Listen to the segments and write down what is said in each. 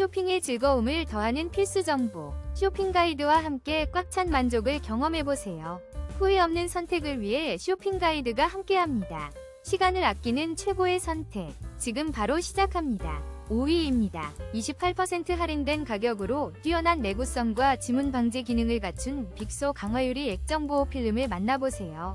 쇼핑의 즐거움을 더하는 필수 정보. 쇼핑 가이드와 함께 꽉 찬 만족을 경험해보세요. 후회 없는 선택을 위해 쇼핑 가이드가 함께합니다. 시간을 아끼는 최고의 선택. 지금 바로 시작합니다. 5위입니다. 28% 할인된 가격으로 뛰어난 내구성과 지문 방지 기능을 갖춘 빅소 강화유리 액정 보호 필름을 만나보세요.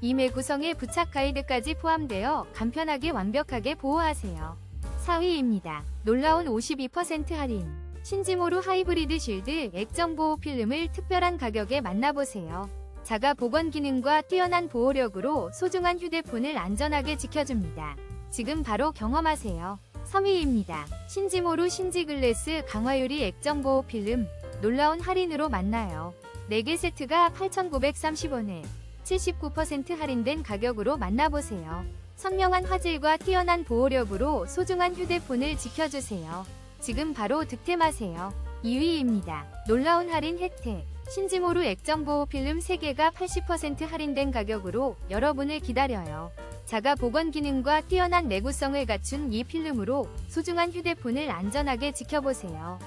이 매 구성에 부착 가이드까지 포함되어 간편하게 완벽하게 보호하세요. 4위입니다. 놀라운 52% 할인. 신지모루 하이브리드 실드 액정 보호 필름을 특별한 가격에 만나보세요. 자가 보건 기능과 뛰어난 보호력으로 소중한 휴대폰을 안전하게 지켜줍니다. 지금 바로 경험하세요. 3위입니다. 신지모루 신지글래스 강화유리 액정 보호 필름 놀라운 할인으로 만나요. 4개 세트가 8,930원에 79% 할인된 가격으로 만나보세요. 선명한 화질과 뛰어난 보호력으로 소중한 휴대폰을 지켜주세요. 지금 바로 득템하세요. 2위입니다. 놀라운 할인 혜택. 신지모루 액정 보호 필름 3개가 80% 할인된 가격으로 여러분을 기다려요. 자가 보건 기능과 뛰어난 내구성을 갖춘 이 필름으로 소중한 휴대폰을 안전하게 지켜보세요.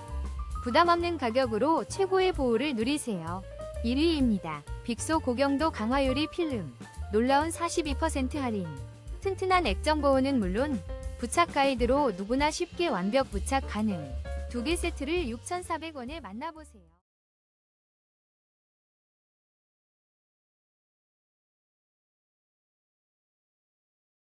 부담 없는 가격으로 최고의 보호를 누리세요. 1위입니다. 빅소 고경도 강화유리 필름. 놀라운 42% 할인. 튼튼한 액정 보호는 물론 부착 가이드로 누구나 쉽게 완벽 부착 가능. 두 개 세트를 6,400원에 만나보세요.